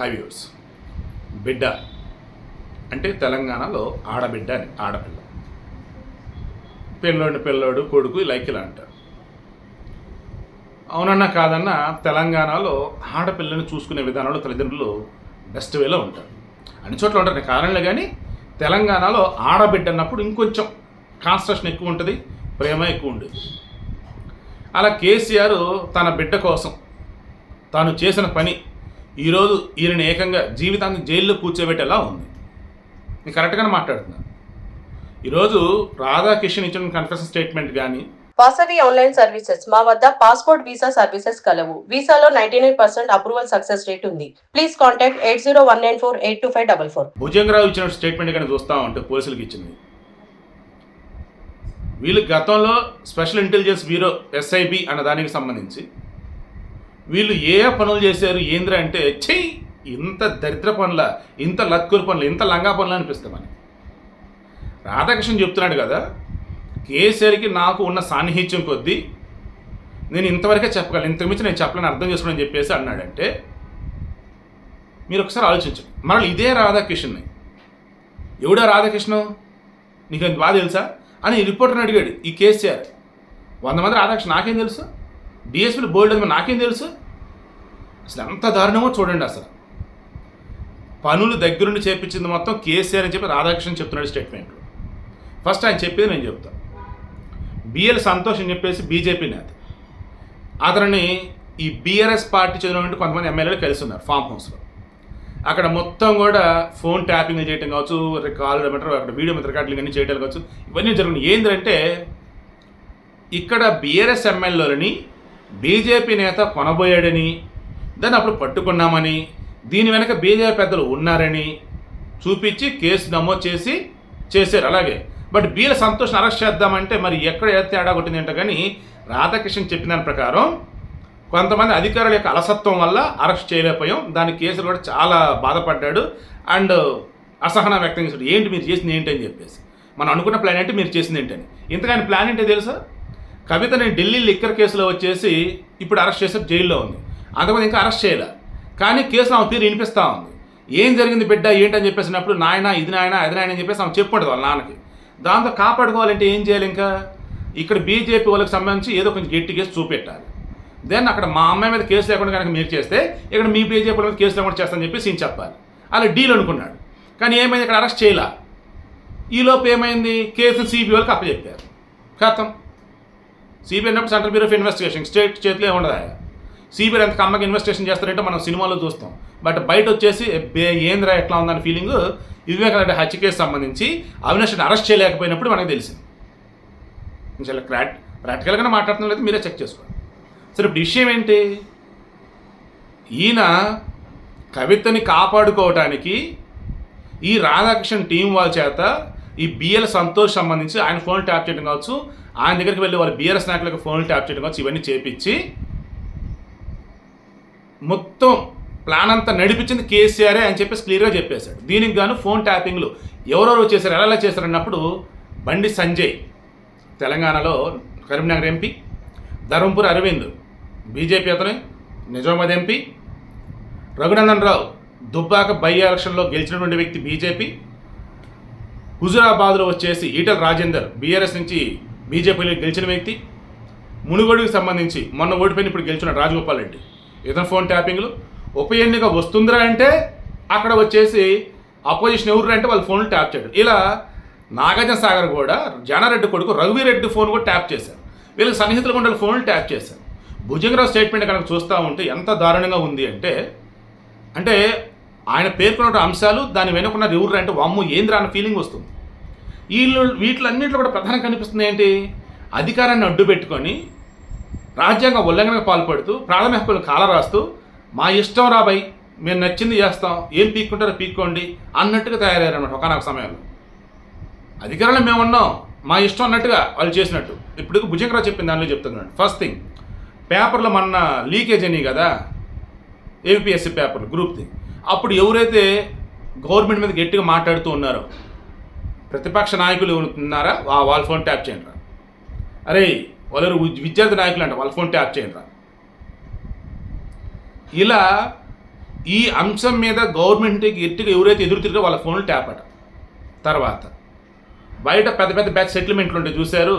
హైవ్యూస్ బిడ్డ. అంటే తెలంగాణలో ఆడబిడ్డ అని ఆడపిల్ల. పిల్లోడిని పిల్లోడు కొడుకు లైక్ ఇలా అంటారు అవునన్నా కాదన్నా తెలంగాణలో ఆడపిల్లని చూసుకునే విధానంలో తల్లిదండ్రులు బెస్ట్ వేలో ఉంటారు. అన్ని చోట్ల ఉంటారు. కారణంలో కానీ తెలంగాణలో ఆడబిడ్డ అన్నప్పుడు ఇంకొంచెం కాన్స్ట్రక్షన్ ఎక్కువ ఉంటుంది ప్రేమ ఎక్కువ ఉండేది. అలా కేసీఆర్ తన బిడ్డ కోసం తాను చేసిన పని ఈరోజు ఈయనని ఏకంగా జీవితాన్ని జైల్లో కూర్చోబెట్టేలా ఉంది. నేను కరెక్ట్గానే మాట్లాడుతున్నాను. ఈరోజు రాధాకిషన్ ఇచ్చిన కన్ఫెషన్ స్టేట్మెంట్ కానీ వాసవి ఆన్లైన్ సర్వీసెస్ మా వద్ద పాస్పోర్ట్ వీసా సర్వీసెస్ కలవు. వీసాలో ninety nine percent approval success rate ఉంది. Please contact eight zero one nine four eight two five double four. Bhujangarao ఇచ్చిన స్టేట్మెంట్ కానీ చూస్తా ఉంటే పోలీసులకు ఇచ్చింది. వీళ్ళు గతంలో స్పెషల్ ఇంటెలిజెన్స్ బ్యూరో ఎస్ఐబి అన్న దానికి సంబంధించి వీళ్ళు ఏ పనులు చేశారు ఏంద్ర అంటే చెయ్యి ఇంత దరిద్ర పనుల ఇంత లక్కురు పనులు ఇంత లంగా పనులు అనిపిస్తామని రాధాకృష్ణ చెప్తున్నాడు కదా కేసీఆర్కి నాకు ఉన్న సాన్నిహిత్యం కొద్దీ నేను ఇంతవరకే చెప్పగలను ఇంతకుమించి నేను చెప్పలేని అర్థం చేసుకోనని చెప్పేసి అన్నాడంటే మీరు ఒకసారి ఆలోచించండి. మరలు ఇదే రాధాకృష్ణని ఎవడో రాధాకృష్ణ? నీకు బాగా తెలుసా? అని రిపోర్టర్ని అడిగాడు ఈ కేసీఆర్. వంద మంది రాధాకృష్ణ నాకేం తెలుసు? డిఎస్పీలు బోల్డ్ అని నాకేం తెలుసు? అసలు ఎంత దారుణమో చూడండి అసలు. పనులు దగ్గరుండి చేపించింది మొత్తం కేసీఆర్ అని చెప్పి రాధాకృష్ణ చెప్తున్నాడు స్టేట్మెంట్ ఫస్ట్ ఆయన చెప్పేది నేను చెప్తాను బిఎల్ సంతోష్ అని చెప్పేసి బీజేపీ నేత. అతనిని ఈ బీఆర్ఎస్ పార్టీ చెందినటువంటి కొంతమంది ఎమ్మెల్యేలు కలిసి ఉన్నారు ఫామ్ హౌస్లో అక్కడ మొత్తం కూడా ఫోన్ ట్యాపింగ్ చేయటం కావచ్చు కాల్ మీటర్ అక్కడ వీడియో మీద రికార్డులు అన్నీ చేయటం కావచ్చు ఇవన్నీ జరుగుతుంది ఏంటంటే ఇక్కడ బీఆర్ఎస్ ఎమ్మెల్యేలని బీజేపీ నేత కొనబోయాడని దాన్ని అప్పుడు పట్టుకున్నామని దీని వెనక బీజేపీ పెద్దలు ఉన్నారని చూపించి కేసు నమోదు చేసి చేశారు. అలాగే బట్ బీల సంతోషం అరెస్ట్ చేద్దామంటే మరి ఎక్కడ ఏ తేడా కొట్టింది కానీ రాధాకృష్ణ చెప్పిన దాని ప్రకారం కొంతమంది అధికారుల యొక్క అలసత్వం వల్ల అరెస్ట్ చేయలేకపోయాం. దాని కేసులు కూడా చాలా బాధపడ్డాడు. అండ్ అసహనం వ్యక్తం చేశాడు. ఏంటి మీరు చేసింది ఏంటి అని చెప్పేసి. మనం అనుకున్న ప్లాన్ ఏంటి? మీరు చేసింది ఏంటని ఇంతకాని ప్లాన్ ఏంటో తెలుసా? కవితని ఢిల్లీ లిక్కర్ కేసులో వచ్చేసి ఇప్పుడు అరెస్ట్ చేసే జైల్లో ఉంది. అంతకుముందు ఇంకా అరెస్ట్ చేయలే. కానీ కేసులో ఆమె పేరు వినిపిస్తూ ఉంది. ఏం జరిగింది బిడ్డ ఏంటని చెప్పేసినప్పుడు నాయన ఇది నాయన అది నాయన అని చెప్పేసి ఆమె చెప్పండి వాళ్ళ నాన్నకి. దాంతో కాపాడుకోవాలంటే ఏం చేయాలి ఇంకా? ఇక్కడ బీజేపీ వాళ్ళకి సంబంధించి ఏదో కొంచెం గట్టి కేసు చూపెట్టాలి. దెన్ అక్కడ మా అమ్మాయి మీద కేసు లేకుండా కనుక మీరు చేస్తే ఇక్కడ మీ బీజేపీ వాళ్ళ మీద కేసు లేకుండా చేస్తానని చెప్పేసి ఈయన చెప్పాలి. అలా డీల్ అనుకున్నాడు. కానీ ఏమైంది? ఇక్కడ అరెస్ట్ చేయలే. ఈలోపు ఏమైంది? కేసు సిబిఐ వాళ్ళకి అప్పచెప్పారు. ఖతం. సిబిఐ అన్నప్పుడు central bureau of investigation. State చేతిలో ఏమి ఉండదు? సిబిఐ ఎంత కమ్మకి ఇన్వెస్టిగేషన్ చేస్తారంటే మనం సినిమాలో చూస్తాం. బట్ బయట వచ్చేసి ఏంద్రా ఎట్లా ఉందని ఫీలింగ్ వివేకానంద హత్య కేసు సంబంధించి అవినాష్ని అరెస్ట్ చేయలేకపోయినప్పుడు మనకు తెలిసింది. చాలా క్రాట్ ప్రాక్టికల్గానే మాట్లాడుతున్న లేదు మీరే చెక్ చేసుకోండి. సరే ఇప్పుడు విషయం ఏంటి? ఈయన కవితని కాపాడుకోవటానికి ఈ రాధాకృష్ణ టీం వాళ్ళ చేత ఈ బిఎల్ సంతోష్ సంబంధించి ఆయన ఫోన్ ట్యాప్ చేయడం కావచ్చు ఆయన దగ్గరికి వెళ్ళి వాళ్ళు బిఆర్ఎస్ నాయకులకు ఫోన్ ట్యాప్ చేయడం కావచ్చు ఇవన్నీ చేపించి మొత్తం ప్లాన్ అంతా నడిపించింది కేసీఆరే అని చెప్పేసి క్లియర్గా చెప్పేశాడు. దీనికి గాను ఫోన్ ట్యాపింగ్లు ఎవరెవరు చేశారు ఎలా ఎలా చేశారు అన్నప్పుడు బండి సంజయ్ తెలంగాణలో కరీంనగర్ ఎంపీ ధర్మపురి అరవింద్ బీజేపీ అతను నిజామాబాద్ ఎంపీ రఘునందన్ రావు దుబ్బాక బై ఎలక్షన్లో గెలిచినటువంటి వ్యక్తి బీజేపీ హుజురాబాద్లో వచ్చేసి ఈటల రాజేందర్ బీఆర్ఎస్ నుంచి బీజేపీలో గెలిచిన వ్యక్తి మునుగోడుకు సంబంధించి మొన్న ఓడిపోయిన ఇప్పుడు గెలిచిన రాజగోపాల్ రెడ్డి. ఇతను ఫోన్ ట్యాపింగ్లు ఉప ఎన్నిక వస్తుందిరా అంటే అక్కడ వచ్చేసి అపోజిషన్ ఎవరు అంటే వాళ్ళు ఫోన్లు ట్యాప్ చేయడం. ఇలా నాగార్జున సాగర్ కూడా జానారెడ్డి కొడుకు రఘువీరెడ్డి ఫోన్ కూడా ట్యాప్ చేశారు. వీళ్ళకి సన్నిహితులు కూడా ఫోన్లు ట్యాప్ చేశారు. భుజంగరావు స్టేట్మెంట్ కనుక చూస్తూ ఉంటే ఎంత దారుణంగా ఉంది అంటే అంటే ఆయన పేర్కొన్న అంశాలు దాని వెనుకున్న ఎవరు అంటే వామ్ము ఏంద్రా అన్న ఫీలింగ్ వస్తుంది. వీళ్ళు వీటిలన్నింటిలో కూడా ప్రధానంగా కనిపిస్తుంది ఏంటి? అధికారాన్ని అడ్డు పెట్టుకొని రాజ్యాంగ ఉల్లంఘనకు పాల్పడుతూ ప్రాథమిక హక్కులను కాలరాస్తూ మా ఇష్టం రాబాయి మేము నచ్చింది చేస్తాం ఏం పీక్కుంటారో పీక్కోండి అన్నట్టుగా తయారయ్యారన్నమాట ఒకనొక సమయంలో. అధికారంలో మేము ఉన్నాం మా ఇష్టం అన్నట్టుగా వాళ్ళు చేసినట్టు. ఇప్పుడు భుజంగరావు చెప్పిన దానిలో చెప్తున్నాడు ఫస్ట్ థింగ్ పేపర్లో మొన్న లీకేజ్ అయినాయి కదా ఏపీఎస్సీ పేపర్లు గ్రూప్ది అప్పుడు ఎవరైతే గవర్నమెంట్ మీద గట్టిగా మాట్లాడుతూ ఉన్నారో ప్రతిపక్ష నాయకులు ఉన్నారా? వా- వాళ్ళ ఫోన్ ట్యాప్ చేయండి రా అరే వాళ్ళు విద్యార్థి నాయకులు అంట వాళ్ళ ఫోన్ ట్యాప్ చేయండి రా ఇలా ఈ అంశం మీద గవర్నమెంట్కి గట్టిగా ఎవరైతే ఎదురు తిరిగా వాళ్ళ ఫోన్లు ట్యాప్ అట. తర్వాత బయట పెద్ద పెద్ద బ్యాచ్ సెటిల్మెంట్లు ఉంటే చూశారు.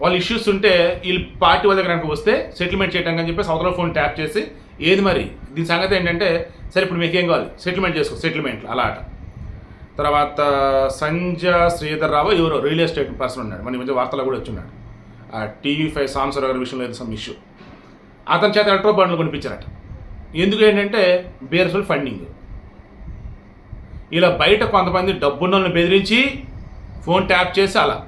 వాళ్ళ ఇష్యూస్ ఉంటే వీళ్ళు పార్టీ వాళ్ళ దగ్గర కనుక వస్తే సెటిల్మెంట్ చేయడానికి అని చెప్పేసి అవతల ఫోన్ ట్యాప్ చేసి ఏది మరి? దీని సంగతి ఏంటంటే సరే ఇప్పుడు మీకు ఏం కావాలి? సెటిల్మెంట్ చేసుకో సెటిల్మెంట్లు అలా అట. తర్వాత సంజ శ్రీధర్ రావు ఎవరో రియల్ ఎస్టేట్ పర్సన్ ఉన్నాడు. మన మధ్య వార్తలో కూడా వచ్చిన్నాడు. ఆ టీవీ ఫైవ్ సాంసర్ గారి విషయంలో ఏదో సమ్ ఇష్యూ. అతని చేత ఎలక్ట్రో బండ్లు కొనిపించారట. ఎందుకు ఏంటంటే బేర్ఫుల్ ఫండింగ్. ఇలా బయట కొంతమంది డబ్బున్నోళ్ళని బెదిరించి ఫోన్ ట్యాప్ చేసి అలా.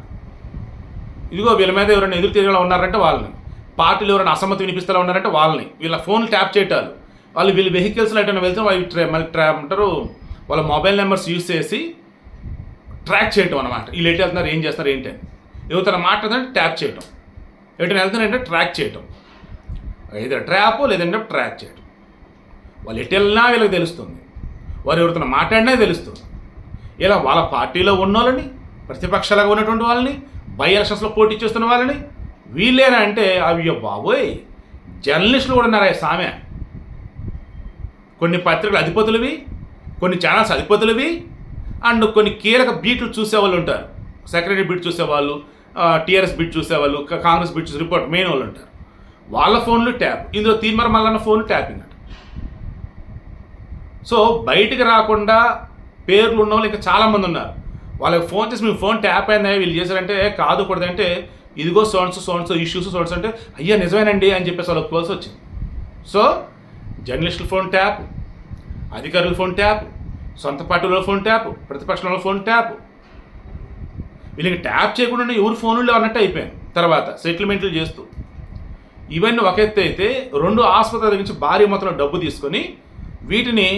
ఇదిగో వీళ్ళ మీద ఎవరైనా ఎదురు తిరిగేలా ఉన్నారంటే వాళ్ళని. పార్టీలు ఎవరైనా అసమ్మతి వినిపిస్తూ ఉన్నారంటే వాళ్ళని. వీళ్ళ ఫోన్ ట్యాప్ చేయటాలు. వాళ్ళు వీళ్ళు వెహికల్స్లో ఎటైనా వెళ్తే వాళ్ళు ట్రా మళ్ళీ ట్రా అంటారు వాళ్ళ మొబైల్ నెంబర్స్ యూస్ చేసి ట్రాక్ చేయటం అనమాట వీళ్ళు ఎటు వెళ్తున్నారు ఏం చేస్తారు ఏంటి అని. యువతన మాట్లాడుతుంటే ట్యాప్ చేయటం. ఎటైనా వెళ్తున్నారంటే ట్రాక్ చేయటం. ఏదో ట్రాప్ లేదంటే ట్రాక్ చేయటం. వాళ్ళు ఎటు వెళ్ళినా వీళ్ళకి తెలుస్తుంది. వారు ఎవరితో మాట్లాడినా తెలుస్తుంది. ఇలా వాళ్ళ పార్టీలో ఉన్నోళ్ళని ప్రతిపక్షాలుగా ఉన్నటువంటి వాళ్ళని బై ఎలక్షన్స్లో పోటీ చేస్తున్న వాళ్ళని వీళ్ళేనా అంటే అయ్యో బాబోయ్ జర్నలిస్టులు కూడా ఉన్నారా సామె. కొన్ని పత్రికలు అధిపతులవి కొన్ని ఛానల్స్ అధిపతులవి అండ్ కొన్ని కీలక బీట్లు చూసేవాళ్ళు ఉంటారు. సెక్రటరీ బీట్ చూసేవాళ్ళు టీఆర్ఎస్ బీట్ చూసేవాళ్ళు కాంగ్రెస్ బీట్ చూసే రిపోర్ట్ మెయిన్ వాళ్ళు ఉంటారు. వాళ్ళ ఫోన్లు ట్యాప్. ఇందులో తీన్మర మల్లన్న ఫోన్ ట్యాపింగ్ అంట. సో బయటికి రాకుండా పేర్లు ఉన్న వాళ్ళు ఇంకా చాలామంది ఉన్నారు. వాళ్ళకి ఫోన్ చేసి మేము ఫోన్ ట్యాప్ అయిందా? వీళ్ళు చేశారంటే కాదు కూడదంటే ఇదిగో సోన్స్ సోన్స్ ఇష్యూస్ సోన్స్ అంటే అయ్యా నిజమేనండి అని చెప్పేసి వాళ్ళకి పోల్సి వచ్చింది సో జర్నలిస్టుల ఫోన్ ట్యాప్ అధికారుల ఫోన్ ట్యాప్ సొంత పార్టీలో ఫోన్ ట్యాప్ ప్రతిపక్షంలో ఫోన్ ట్యాప్. వీళ్ళకి ట్యాప్ చేయకుండా ఎవరు ఫోన్లు అన్నట్టు అయిపోయాను తర్వాత సెటిల్మెంట్లు చేస్తూ. ఇవన్నీ ఒక ఎత్తు అయితే రెండు ఆసుపత్రుల నుంచి భారీ మొత్తంలో డబ్బు తీసుకొని వీటిని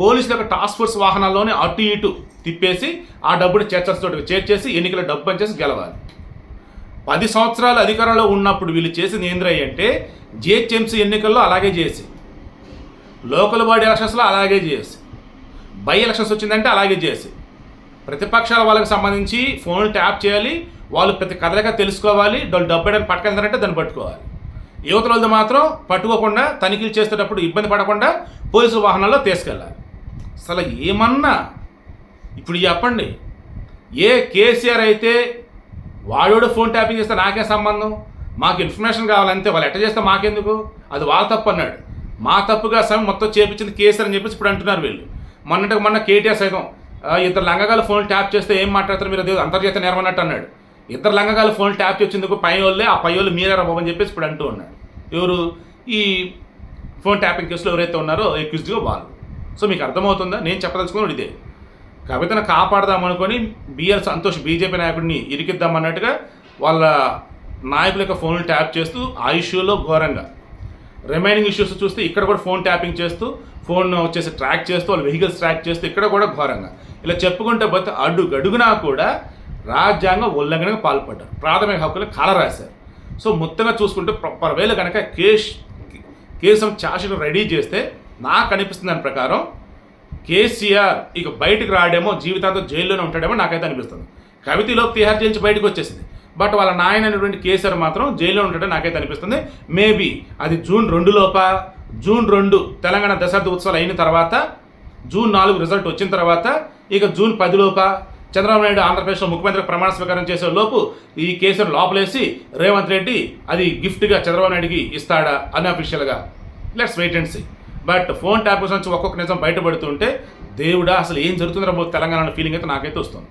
పోలీసుల యొక్క టాస్క్ ఫోర్స్ వాహనాల్లోనే అటు ఇటు తిప్పేసి ఆ డబ్బుని చేర్చాల్సిన చేర్చేసి ఎన్నికల డబ్బు పనిచేసి గెలవాలి. పది సంవత్సరాలు అధికారంలో ఉన్నప్పుడు వీళ్ళు చేసింది ఏంద్రయ్య అంటే జిహెచ్ఎంసీ ఎన్నికల్లో అలాగే చేసి. లోకల్ బాడీ ఎలక్షన్స్లో అలాగే చేసి బై ఎలక్షన్స్ వచ్చిందంటే అలాగే చేసి ప్రతిపక్షాల వాళ్ళకి సంబంధించి ఫోన్ ట్యాప్ చేయాలి వాళ్ళు ప్రతి కదలిక తెలుసుకోవాలి వాళ్ళు డబ్బు వేయడానికి పట్టుకెళ్తారంటే దాన్ని పట్టుకోవాలి. యువత మాత్రం పట్టుకోకుండా తనిఖీలు చేసేటప్పుడు ఇబ్బంది పడకుండా పోలీసు వాహనాల్లో తీసుకెళ్ళాలి. అసలు ఏమన్నా? ఇప్పుడు చెప్పండి. ఏ కేసీఆర్ అయితే వాడోడు ఫోన్ ట్యాపింగ్ చేస్తే నాకే సంబంధం? మాకు ఇన్ఫర్మేషన్ కావాలంతే వాళ్ళు ఎట్ట చేస్తే మాకెందుకు? అది వాళ్ళ తప్పు అన్నాడు. మా తప్పుగా సమయం మొత్తం చేపించింది కేసీఆర్ అని చెప్పేసి ఇప్పుడు అంటున్నారు వీళ్ళు. మొన్నటికి మొన్న కేటీఆర్ సైతం ఇద్దరు లంగగాల ఫోన్ ట్యాప్ చేస్తే ఏం మాట్లాడతారు మీరు? అది అంతర్జాతీయ నేరమన్నట్టు అన్నాడు. ఇద్దరు లంగగాల ఫోన్ ట్యాప్ చేసేందుకు పై వాళ్ళే ఆ పై వాళ్ళు మీరే బాబు అని చెప్పేసి ఇప్పుడు అంటూ ఉన్నాడు ఎవరు? ఈ ఫోన్ ట్యాపింగ్ కేసులో ఎవరైతే ఉన్నారో ఎక్యూజ్డ్గా వాళ్ళు. సో మీకు అర్థమవుతుందా? నేను చెప్పదలుచుకున్నాడు ఇదే. కవితను కాపాడదాం అనుకొని బిఎల్ సంతోష్ బీజేపీ నాయకుడిని ఇరికిద్దాం అన్నట్టుగా వాళ్ళ నాయకుల యొక్క ఫోన్లు ట్యాప్ చేస్తూ ఆ ఇష్యూలో ఘోరంగా రిమైనింగ్ ఇష్యూస్ చూస్తే ఇక్కడ కూడా ఫోన్ ట్యాపింగ్ చేస్తూ ఫోన్ వచ్చేసి ట్రాక్ చేస్తూ వాళ్ళ వెహికల్స్ ట్రాక్ చేస్తూ ఇక్కడ కూడా ఘోరంగా. ఇలా చెప్పుకుంటే పోతే అడుగడుగునా కూడా రాజ్యాంగ ఉల్లంఘనకు పాల్పడ్డారు. ప్రాథమిక హక్కులు కాలరాశారు. సో మొత్తంగా చూసుకుంటే పర్వేళ కనుక కేస్ కేసం చాషను రెడీ చేస్తే నాకు అనిపిస్తుంది దాని ప్రకారం కేసీఆర్ ఇక బయటకు రాడేమో జీవితాంతం జైల్లోనే ఉంటాడేమో నాకైతే అనిపిస్తుంది. కవితలో తిహార్ జైలు నుంచి బయటకు వచ్చేసింది. బట్ వాళ్ళ నాయన అయినటువంటి కేసీఆర్ మాత్రం జైల్లో ఉండటం నాకైతే అనిపిస్తుంది. మేబీ అది జూన్ రెండు లోప జూన్ రెండు తెలంగాణ దశాబ్ద ఉత్సవాలు అయిన తర్వాత జూన్ నాలుగు రిజల్ట్ వచ్చిన తర్వాత ఇక జూన్ పదిలోప చంద్రబాబు నాయుడు ఆంధ్రప్రదేశ్లో ముఖ్యమంత్రి ప్రమాణ స్వీకారం చేసే లోపు ఈ కేసును లోపలేసి రేవంత్ రెడ్డి అది గిఫ్ట్గా చంద్రబాబు నాయుడుకి ఇస్తాడా అన్అఫీషియల్గా? Let's wait and see but phone tap నుంచి ఒక్కొక్క నిజం బయటపడుతుంటే దేవుడా అసలు ఏం జరుగుతుందో తెలంగాణ ఫీలింగ్ అయితే నాకైతే వస్తుంది.